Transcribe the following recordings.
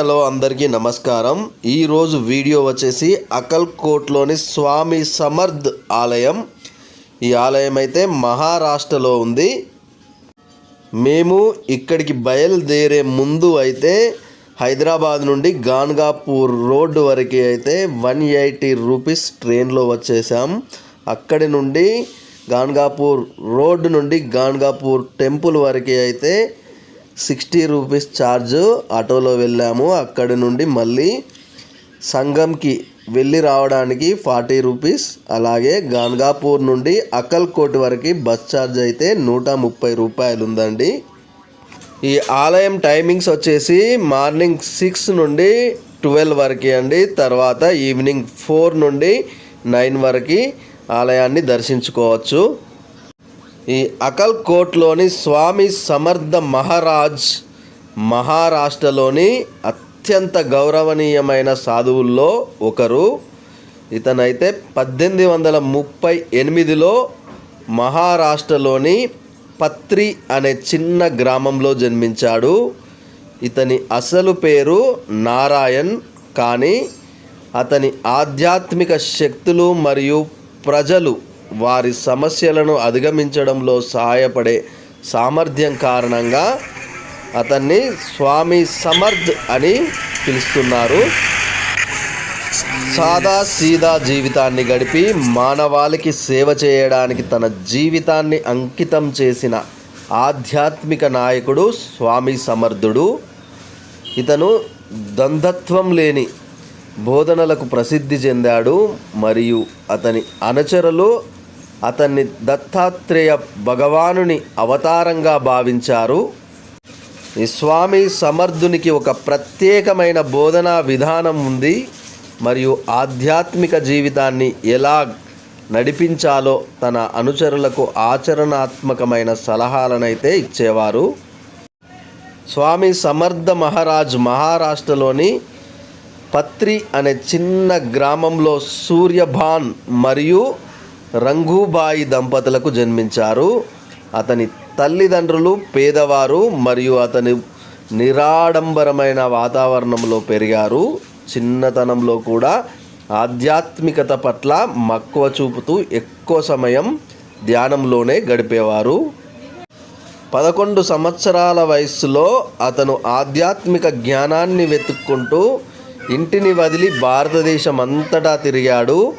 Hello అందరికీ నమస్కారం. ఈరోజు వీడియో వచ్చేసి అకల్కోట్లోని స్వామి సమర్థ్ ఆలయం. ఈ ఆలయం అయితే మహారాష్ట్రలో ఉంది. మేము ఇక్కడికి బయలుదేరే ముందు అయితే హైదరాబాద్ నుండి గాన్గాపూర్ రోడ్డు వరకు అయితే వన్ ఎయిటీ రూపీస్ ట్రైన్లో వచ్చేసాం. అక్కడి నుండి గాన్గాపూర్ రోడ్డు నుండి గాన్గాపూర్ టెంపుల్ వరకు అయితే సిక్స్టీ రూపీస్ ఛార్జ్ ఆటోలో వెళ్ళాము. అక్కడి నుండి మళ్ళీ సంగంకి వెళ్ళి రావడానికి ఫార్టీ రూపీస్. అలాగే గాన్గాపూర్ నుండి అక్కల్కోట్ వరకు బస్ ఛార్జ్ అయితే నూట ముప్పై రూపాయలు ఉందండి ఈ ఆలయం టైమింగ్స్ వచ్చేసి మార్నింగ్ సిక్స్ నుండి ట్వెల్వ్ వరకు అండి. తర్వాత ఈవినింగ్ ఫోర్ నుండి నైన్ వరకు ఆలయాన్ని దర్శించుకోవచ్చు. ఈ అకల్కోట్లోని స్వామి సమర్థ మహారాజ్ మహారాష్ట్రలోని అత్యంత గౌరవనీయమైన సాధువుల్లో ఒకరు. ఇతనైతే పద్దెనిమిది వందల ముప్పై ఎనిమిదిలో మహారాష్ట్రలోని పత్రి అనే చిన్న గ్రామంలో జన్మించాడు. ఇతని అసలు పేరు నారాయణ్ కానీ అతని ఆధ్యాత్మిక శక్తులు మరియు ప్రజలు వారి సమస్యలను అధిగమించడంలో సహాయపడే సామర్థ్యం కారణంగా అతన్ని స్వామి సమర్థ్ అని పిలుస్తున్నారు. సాదా సీదా జీవితాన్ని గడిపి మానవాళికి సేవ చేయడానికి తన జీవితాన్ని అంకితం చేసిన ఆధ్యాత్మిక నాయకుడు స్వామి సమర్థుడు. ఇతను దంధత్వం లేని బోధనలకు ప్రసిద్ధి చెందాడు మరియు అతని అనుచరులు అతన్ని దత్తాత్రేయ భగవానుని అవతారంగా భావించారు. ఈ స్వామి సమర్థునికి ఒక ప్రత్యేకమైన బోధనా విధానం ఉంది. మరియు ఆధ్యాత్మిక జీవితాన్ని ఎలా నడిపించాలో తన అనుచరులకు ఆచరణాత్మకమైన సలహాలనైతే ఇచ్చేవారు. స్వామి సమర్థ మహారాజ్ మహారాష్ట్రలోని పత్రి అనే చిన్న గ్రామంలో సూర్యభాన్ మరియు రంగూబాయి దంపతులకు జన్మించారు. అతని తల్లిదండ్రులు పేదవారు మరియు అతని నిరాడంబరమైన వాతావరణంలో పెరిగారు. చిన్నతనంలో కూడా ఆధ్యాత్మికత పట్ల మక్కువ చూపుతూ ఎక్కువ సమయం ధ్యానంలోనే గడిపేవారు. పదకొండు సంవత్సరాల వయస్సులో అతను ఆధ్యాత్మిక జ్ఞానాన్ని వెతుక్కుంటూ ఇంటిని వదిలి భారతదేశం అంతటా తిరిగాడు.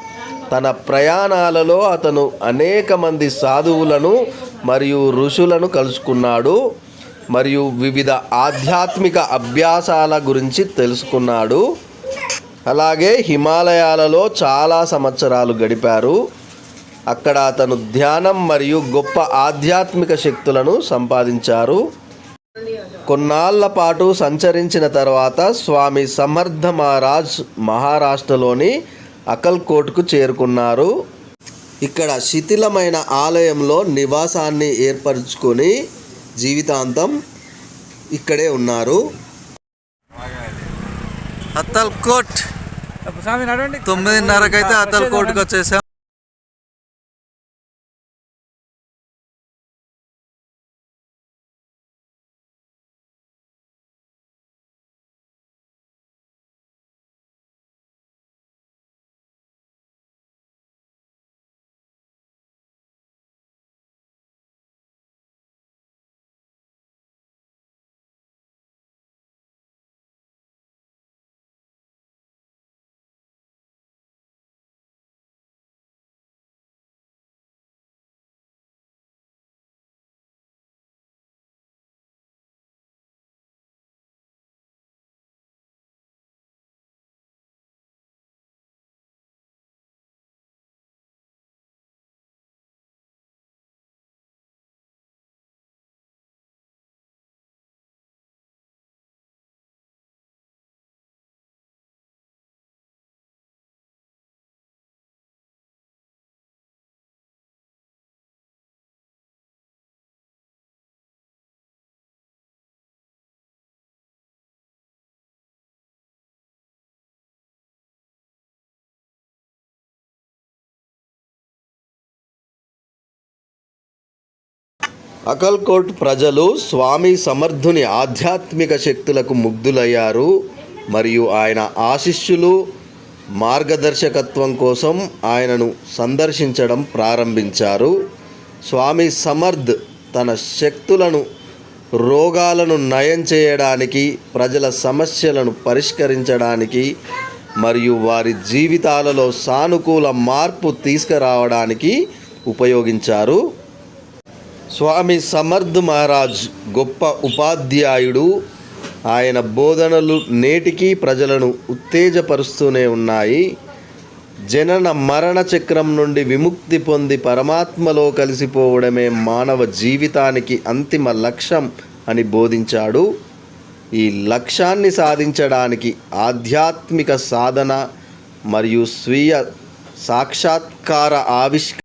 తన ప్రయాణాలలో అతను అనేక మంది సాధువులను మరియు ఋషులను కలుసుకున్నాడు మరియు వివిధ ఆధ్యాత్మిక అభ్యాసాల గురించి తెలుసుకున్నాడు. అలాగే హిమాలయాలలో చాలా సంవత్సరాలు గడిపారు. అక్కడ అతను ధ్యానం మరియు గొప్ప ఆధ్యాత్మిక శక్తులను సంపాదించారు. కొన్నాళ్ళ పాటు సంచరించిన తర్వాత స్వామి సమర్థ మహారాజ్ మహారాష్ట్రలోని అకల్కోట్కు చేరుకున్నారు. ఇక్కడ శిథిలమైన ఆలయంలో నివాసాన్ని ఏర్పరచుకొని జీవితాంతం ఇక్కడే ఉన్నారు. నడవండి. తొమ్మిదిన్నరకైతే అత్తల్కోట్కి వచ్చేసాం అకల్కోట్ ప్రజలు స్వామి సమర్థుని ఆధ్యాత్మిక శక్తులకు ముగ్ధులయ్యారు మరియు ఆయన ఆశిష్యులు మార్గదర్శకత్వం కోసం ఆయనను సందర్శించడం ప్రారంభించారు. స్వామి సమర్థ్ తన శక్తులను రోగాలను నయం చేయడానికి ప్రజల సమస్యలను పరిష్కరించడానికి మరియు వారి జీవితాలలో సానుకూల మార్పు తీసుకురావడానికి ఉపయోగించారు. స్వామి సమర్థ్ మహారాజ్ గొప్ప ఉపాధ్యాయుడు. ఆయన బోధనలు నేటికీ ప్రజలను ఉత్తేజపరుస్తూనే ఉన్నాయి. జనన మరణ చక్రం నుండి విముక్తి పొంది పరమాత్మలో కలిసిపోవడమే మానవ జీవితానికి అంతిమ లక్ష్యం అని బోధించాడు. ఈ లక్ష్యాన్ని సాధించడానికి ఆధ్యాత్మిక సాధన మరియు స్వీయ సాక్షాత్కార ఆవిష్క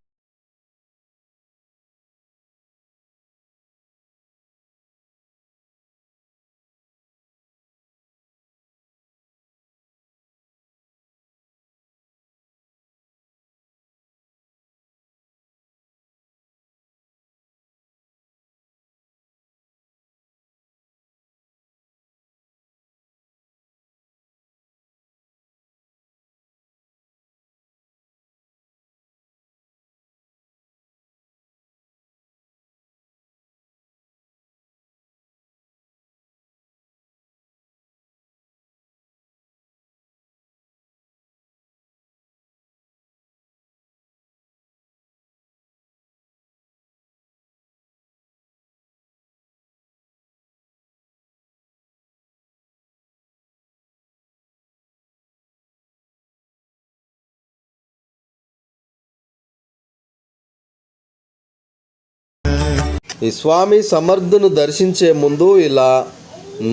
ఈ స్వామి సమర్థును దర్శించే ముందు ఇలా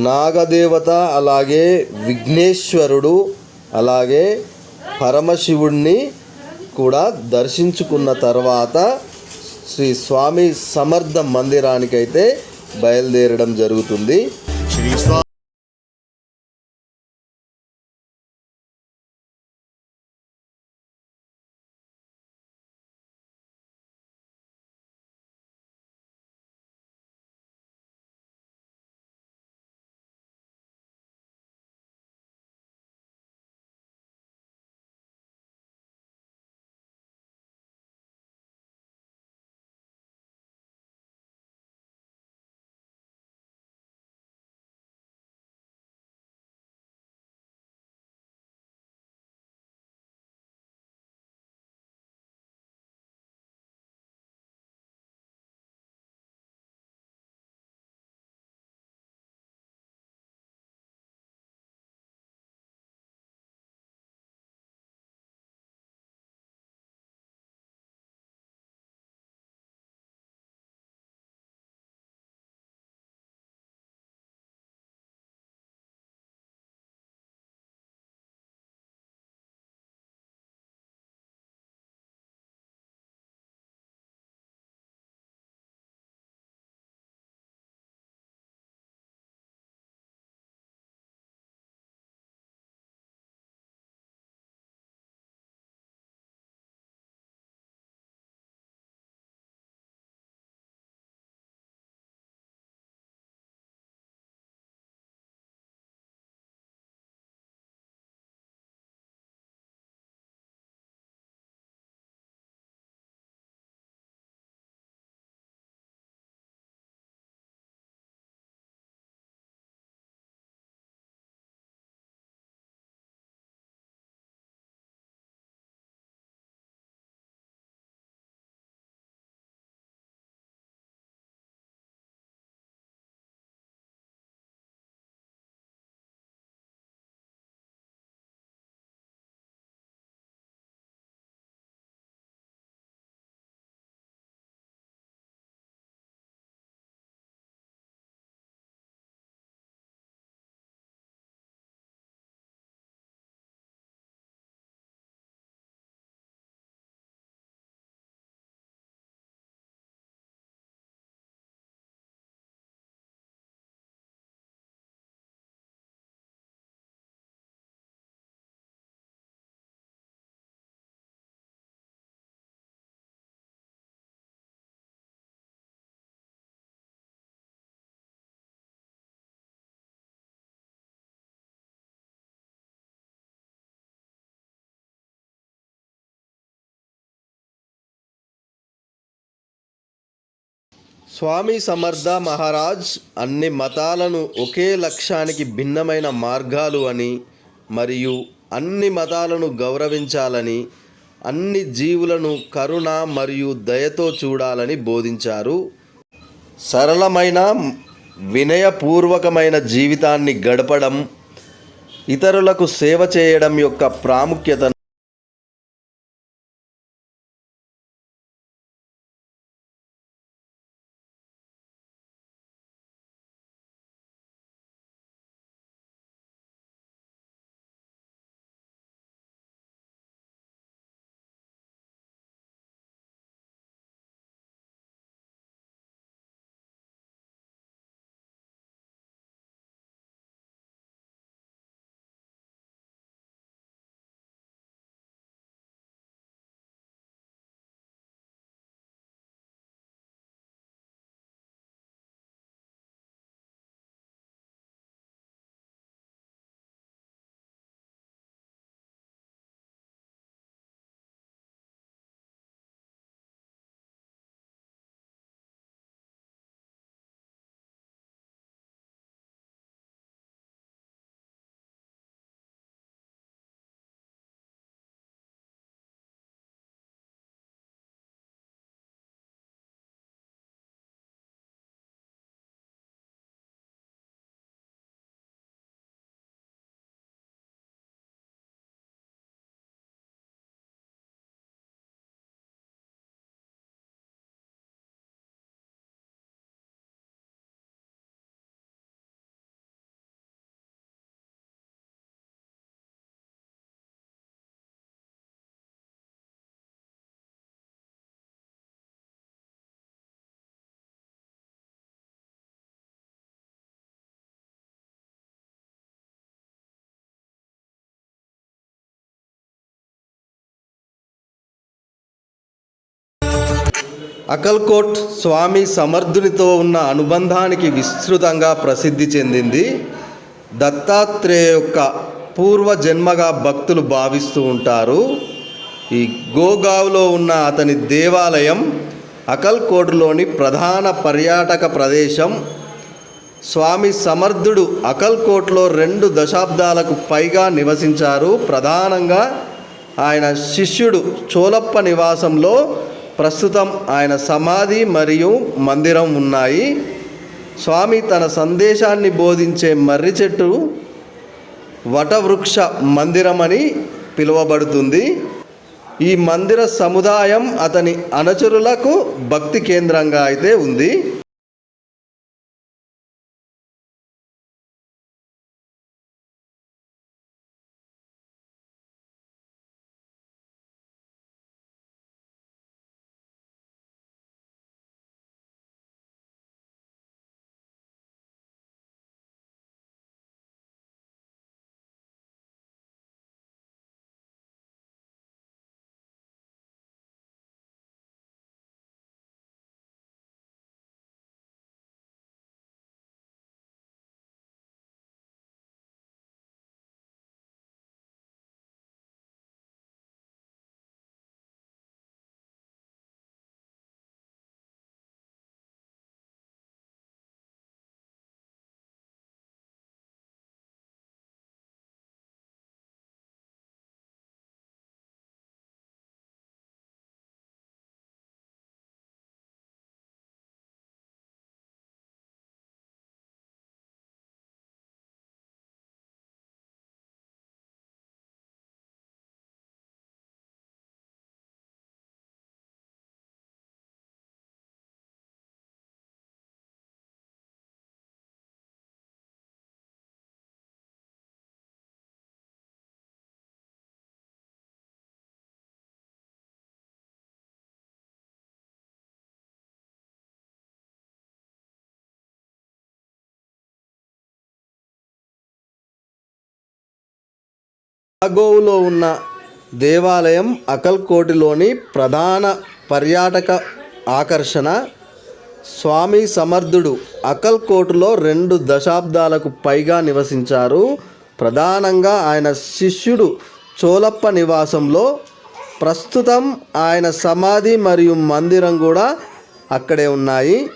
నాగదేవత అలాగే విఘ్నేశ్వరుడు అలాగే పరమశివుణ్ణి కూడా దర్శించుకున్న తర్వాత శ్రీ స్వామి సమర్థ మందిరానికైతే బయలుదేరడం జరుగుతుంది. శ్రీ స్వామి స్వామి సమర్థ మహారాజ్ అన్ని మతాలను ఒకే లక్ష్యానికి భిన్నమైన మార్గాలు అని మరియు అన్ని మతాలను గౌరవించాలని అన్ని జీవులను కరుణ మరియు దయతో చూడాలని బోధించారు. సరళమైన వినయపూర్వకమైన జీవితాన్ని గడపడం ఇతరులకు సేవ చేయడం యొక్క ప్రాముఖ్యత అకల్కోట్ స్వామి సమర్థునితో ఉన్న అనుబంధానికి విస్తృతంగా ప్రసిద్ధి చెందింది. దత్తాత్రేయ యొక్క పూర్వ జన్మగా భక్తులు భావిస్తూ ఉంటారు. ఈ గోగావ్లో ఉన్న అతని దేవాలయం అకల్కోట్లోని ప్రధాన పర్యాటక ప్రదేశం. స్వామి సమర్థుడు అకల్కోట్లో రెండు దశాబ్దాలకు పైగా నివసించారు. ప్రధానంగా ఆయన శిష్యుడు చోలప్ప నివాసంలో ప్రస్తుతం ఆయన సమాధి మరియు మందిరం ఉన్నాయి. స్వామి తన సందేశాన్ని బోధించే మర్రి చెట్టు వటవృక్ష మందిరం అని పిలువబడుతుంది. ఈ మందిర సముదాయం అతని అనుచరులకు భక్తి కేంద్రంగా అయితే ఉంది. అగోవ్లో ఉన్న దేవాలయం అకల్కోటిలోని ప్రధాన పర్యాటక ఆకర్షణ. స్వామి సమర్థుడు అకల్కోటులో రెండు దశాబ్దాలకు పైగా నివసించారు. ప్రధానంగా ఆయన శిష్యుడు చోలప్ప నివాసంలో ప్రస్తుతం ఆయన సమాధి మరియు మందిరం కూడా అక్కడే ఉన్నాయి.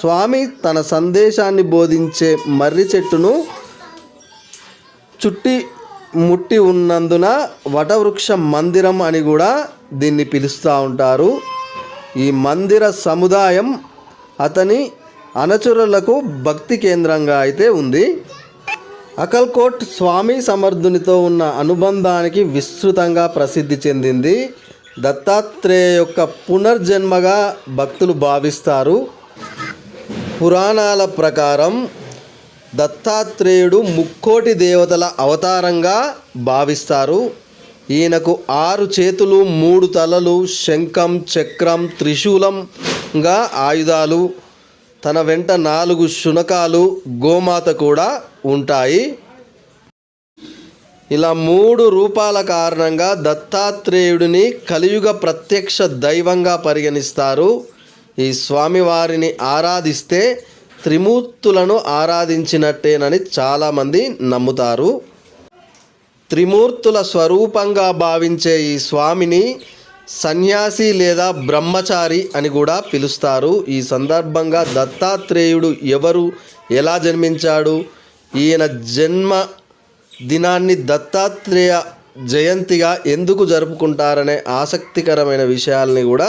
స్వామి తన సందేశాన్ని బోధించే మర్రి చెట్టును చుట్టి ముట్టి ఉన్నందున వటవృక్ష మందిరం అని కూడా దీన్ని పిలుస్తూ ఉంటారు. ఈ మందిర సముదాయం అతని అనచురులకు భక్తి కేంద్రంగా అయితే ఉంది. అకల్కోట్ స్వామి సమర్థునితో ఉన్న అనుబంధానికి విస్తృతంగా ప్రసిద్ధి చెందింది. దత్తాత్రేయ యొక్క పునర్జన్మగా భక్తులు భావిస్తారు. పురాణాల ప్రకారం దత్తాత్రేయుడు ముక్కోటి దేవతల అవతారంగా భావిస్తారు. ఈయనకు ఆరు చేతులు మూడు తలలు శంఖం చక్రం త్రిశూలంగా ఆయుధాలు. తన వెంట నాలుగు శునకాలు గోమాత కూడా ఉంటాయి. ఇలా మూడు రూపాల కారణంగా దత్తాత్రేయుడిని కలియుగ ప్రత్యక్ష దైవంగా పరిగణిస్తారు. ఈ స్వామివారిని ఆరాధిస్తే త్రిమూర్తులను ఆరాధించినట్టేనని చాలామంది నమ్ముతారు. త్రిమూర్తుల స్వరూపంగా భావించే ఈ స్వామిని సన్యాసి లేదా బ్రహ్మచారి అని కూడా పిలుస్తారు. ఈ సందర్భంగా దత్తాత్రేయుడు ఎవరు ఎలా జన్మించాడు ఈయన జన్మ దినాన్ని దత్తాత్రేయ జయంతిగా ఎందుకు జరుపుకుంటారనే ఆసక్తికరమైన విషయాల్ని కూడా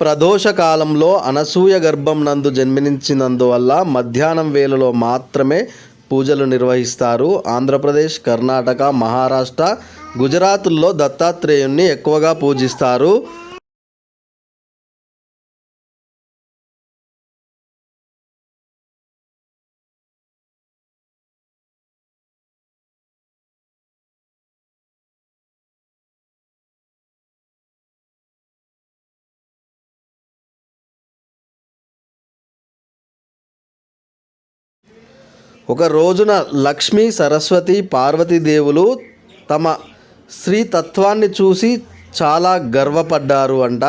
ప్రదోష కాలంలో అనసూయ గర్భం నందు జన్మించినందువల్ల మధ్యాహ్నం వేళలో మాత్రమే పూజలు నిర్వహిస్తారు. ఆంధ్రప్రదేశ్ కర్ణాటక మహారాష్ట్ర గుజరాత్లో దత్తాత్రేయుణ్ణి ఎక్కువగా పూజిస్తారు. ఒక రోజున లక్ష్మీ సరస్వతి పార్వతీదేవులు తమ స్త్రీతత్వాన్ని చూసి చాలా గర్వపడ్డారు అంట.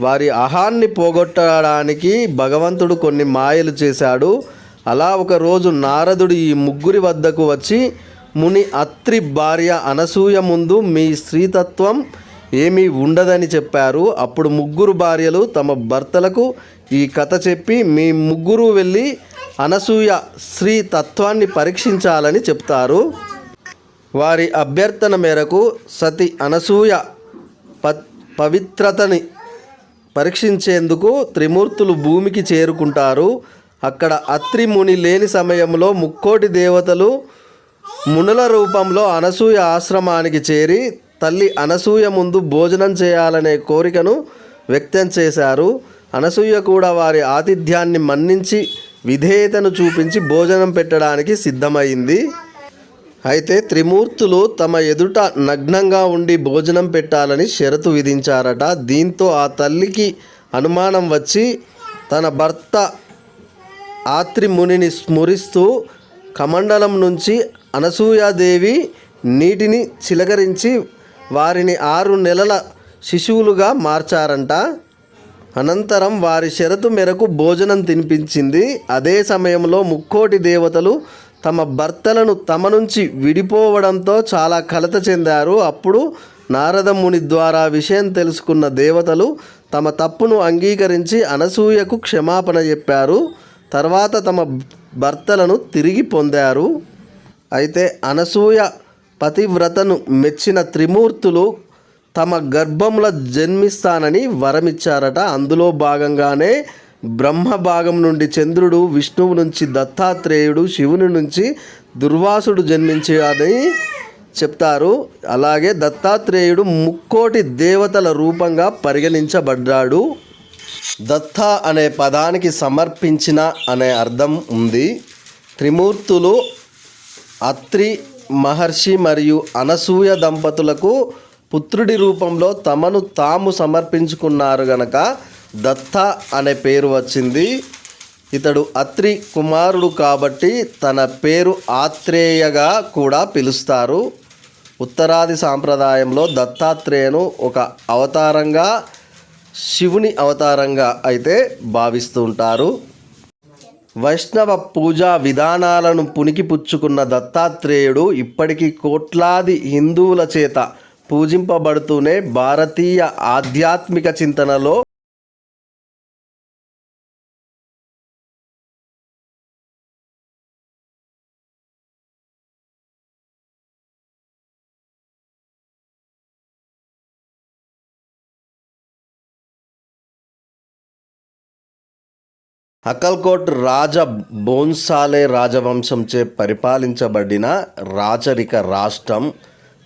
వారి అహాన్ని పోగొట్టడానికి భగవంతుడు కొన్ని మాయలు చేశాడు. అలా ఒకరోజు నారదుడు ఈ ముగ్గురి వద్దకు వచ్చి ముని అత్రి భార్య అనసూయ ముందు మీ స్త్రీతత్వం ఏమీ ఉండదని చెప్పారు. అప్పుడు ముగ్గురు భార్యలు తమ భర్తలకు ఈ కథ చెప్పి మీ ముగ్గురు వెళ్ళి అనసూయ స్త్రీ తత్వాన్ని పరీక్షించాలని చెప్తారు. వారి అభ్యర్థన మేరకు సతి అనసూయ ప పవిత్రతని పరీక్షించేందుకు త్రిమూర్తులు భూమికి చేరుకుంటారు. అక్కడ అత్రిముని లేని సమయంలో ముక్కోటి దేవతలు మునుల రూపంలో అనసూయ ఆశ్రమానికి చేరి తల్లి అనసూయ ముందు భోజనం చేయాలనే కోరికను వ్యక్తం చేశారు. అనసూయ కూడా వారి ఆతిథ్యాన్ని మన్నించి విధేయతను చూపించి భోజనం పెట్టడానికి సిద్ధమైంది. అయితే త్రిమూర్తులు తమ ఎదుట నగ్నంగా ఉండి భోజనం పెట్టాలని షరతు విధించారట. దీంతో ఆ తల్లికి అనుమానం వచ్చి తన భర్త ఆత్రి మునిని స్మరిస్తూ కమండలం నుంచి అనసూయాదేవి నీటిని చిలకరించి వారిని ఆరు నెలల శిశువులుగా మార్చారంట. అనంతరం వారి షరతు మేరకు భోజనం తినిపించింది. అదే సమయంలో ముక్కోటి దేవతలు తమ భర్తలను తమ నుంచి విడిపోవడంతో చాలా కలత చెందారు. అప్పుడు నారద ముని ద్వారా విషయం తెలుసుకున్న దేవతలు తమ తప్పును అంగీకరించి అనసూయకు క్షమాపణ చెప్పారు. తర్వాత తమ భర్తలను తిరిగి పొందారు. అయితే అనసూయ పతివ్రతను మెచ్చిన త్రిమూర్తులు తమ గర్భంలో జన్మిస్తానని వరమిచ్చారట. అందులో భాగంగానే బ్రహ్మ భాగం నుండి చంద్రుడు విష్ణువు నుంచి దత్తాత్రేయుడు శివుని నుంచి దుర్వాసుడు జన్మించాడని చెప్తారు. అలాగే దత్తాత్రేయుడు ముక్కోటి దేవతల రూపంగా పరిగణించబడ్డాడు. దత్త అనే పదానికి సమర్పించిన అనే అర్థం ఉంది. త్రిమూర్తులు అత్రి మహర్షి మరియు అనసూయ దంపతులకు పుత్రుడి రూపంలో తమను తాము సమర్పించుకున్నారు గనక దత్త అనే పేరు వచ్చింది. ఇతడు అత్రి కుమారుడు కాబట్టి తన పేరు ఆత్రేయగా కూడా పిలుస్తారు. ఉత్తరాది సాంప్రదాయంలో దత్తాత్రేయను ఒక అవతారంగా శివుని అవతారంగా అయితే భావిస్తూ ఉంటారు. వైష్ణవ పూజా విధానాలను పుణికిపుచ్చుకున్న దత్తాత్రేయుడు ఇప్పటికీ కోట్లాది హిందువుల చేత పూజింపబడుతూనే భారతీయ ఆధ్యాత్మిక చింతనలో అకల్కోట్ రాజ బోన్సాలే రాజవంశంచే పరిపాలించబడిన రాచరిక రాష్ట్రం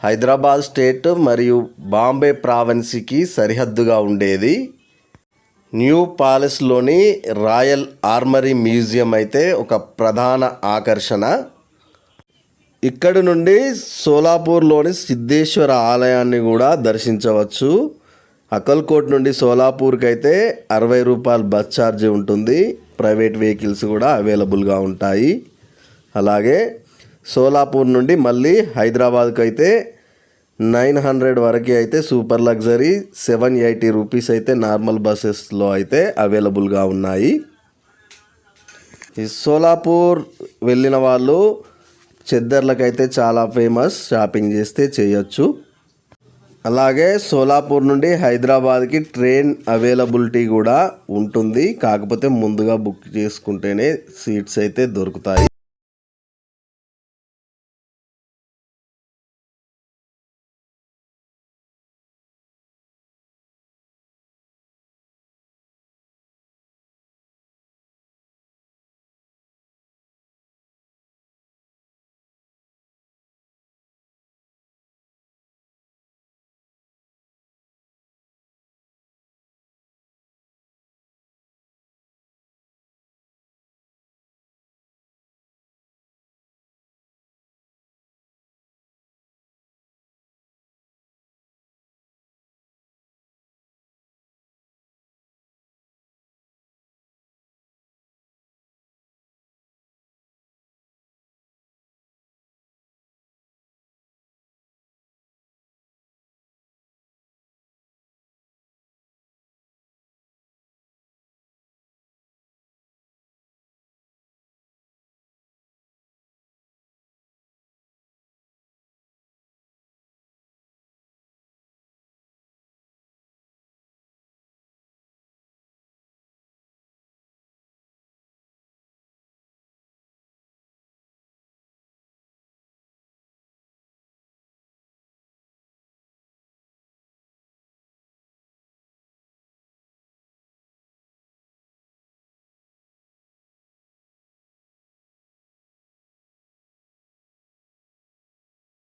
హైదరాబాద్ స్టేట్ మరియు బాంబే ప్రావిన్సీకి సరిహద్దుగా ఉండేది. న్యూ ప్యాలెస్లోని రాయల్ ఆర్మరీ మ్యూజియం అయితే ఒక ప్రధాన ఆకర్షణ. ఇక్కడి నుండి సోలాపూర్లోని సిద్ధేశ్వర ఆలయాన్ని కూడా దర్శించవచ్చు. అకల్కోట్ నుండి సోలాపూర్కి అయితే అరవై రూపాయలు బస్ ఛార్జ్ ఉంటుంది. ప్రైవేట్ వెహికల్స్ కూడా అవైలబుల్గా ఉంటాయి. అలాగే సోలాపూర్ నుండి మళ్ళీ హైదరాబాద్కి అయితే నైన్ హండ్రెడ్ వరకు అయితే super luxury seven eighty rupees అయితే నార్మల్ బస్సెస్లో అయితే అవైలబుల్గా ఉన్నాయి. ఈ సోలాపూర్ వెళ్ళిన వాళ్ళు చెద్దర్లకైతే చాలా ఫేమస్ షాపింగ్ చేస్తే చేయొచ్చు. అలాగే సోలాపూర్ నుండి హైదరాబాద్కి ట్రైన్ అవైలబిలిటీ కూడా ఉంటుంది. కాకపోతే ముందుగా బుక్ చేసుకుంటేనే సీట్స్ అయితే దొరుకుతాయి.